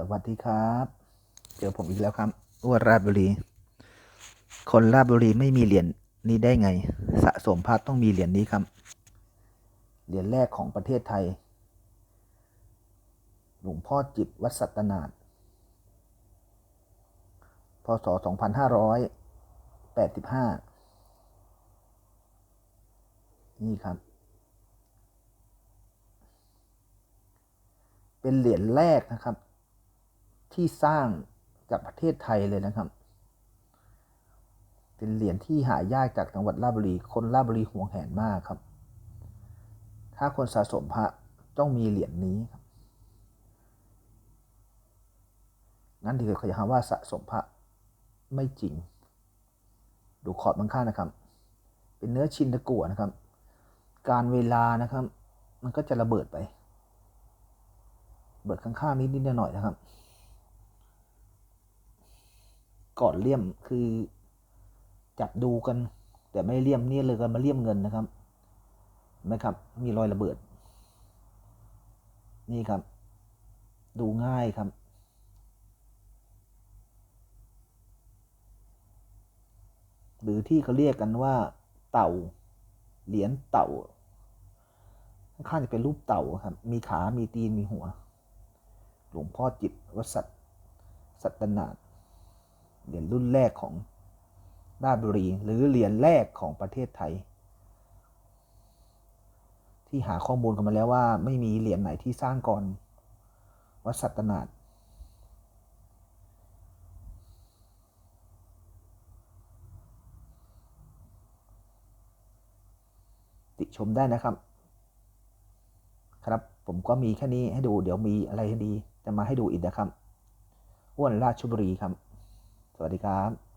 สวัสดีครับ เจอผมอีกแล้วครับอ้วนราชบุรี คนราชบุรีไม่มีเหรียญนี้ได้ไง สะสมพระต้องมีเหรียญนี้ครับ เหรียญแรกของประเทศไทย หลวงพ่อจิตวัดสัตนาดพศ 2585 นี่ครับ เป็นเหรียญแรกนะครับ ที่สร้างจากประเทศไทยเลยนะครับ เป็นเหรียญที่หายากจากจังหวัดราชบุรี คนราชบุรีห่วงแหนมากครับ ถ้าคนสะสมพระต้องมีเหรียญนี้ครับงั้นที่เขาจะหาว่าสะสมพระไม่จริง ดูขอบบางข้างนะครับ เป็นเนื้อชินตะกั่วนะครับ การเวลานะครับ มันก็จะระเบิดไป เบิดข้างๆนิดนิดหน่อยๆนะครับ ก่อนเลี่ยมคือ จับดูกัน แต่ไม่เลี่ยมนี่เลยกันมาเลี่ยมเงินนะครับนไหมครับ มีรอยระเบิด นี่ครับ ดูง่ายครับหรือที่เขาเรียกกันว่า เต่า เหรียญเต่า ข้างจะเป็นรูปเต่าครับ มีขา มีตีน มีหัว หลวงพ่อจิตวสัตสัตนาถ เหรียญรุ่นแรกของราชบุรี หรือเหรียญแรกของประเทศไทย ที่หาข้อมูลกันมาแล้วว่า ไม่มีเหรียญไหนที่สร้างก่อนวัดสัตนาถติชมได้นะครับ ครับผมก็มีแค่นี้ให้ดูเดี๋ยวมีอะไรดี จะมาให้ดูอีกนะครับอ้วนราชบุรีครับ สวัสดีครับ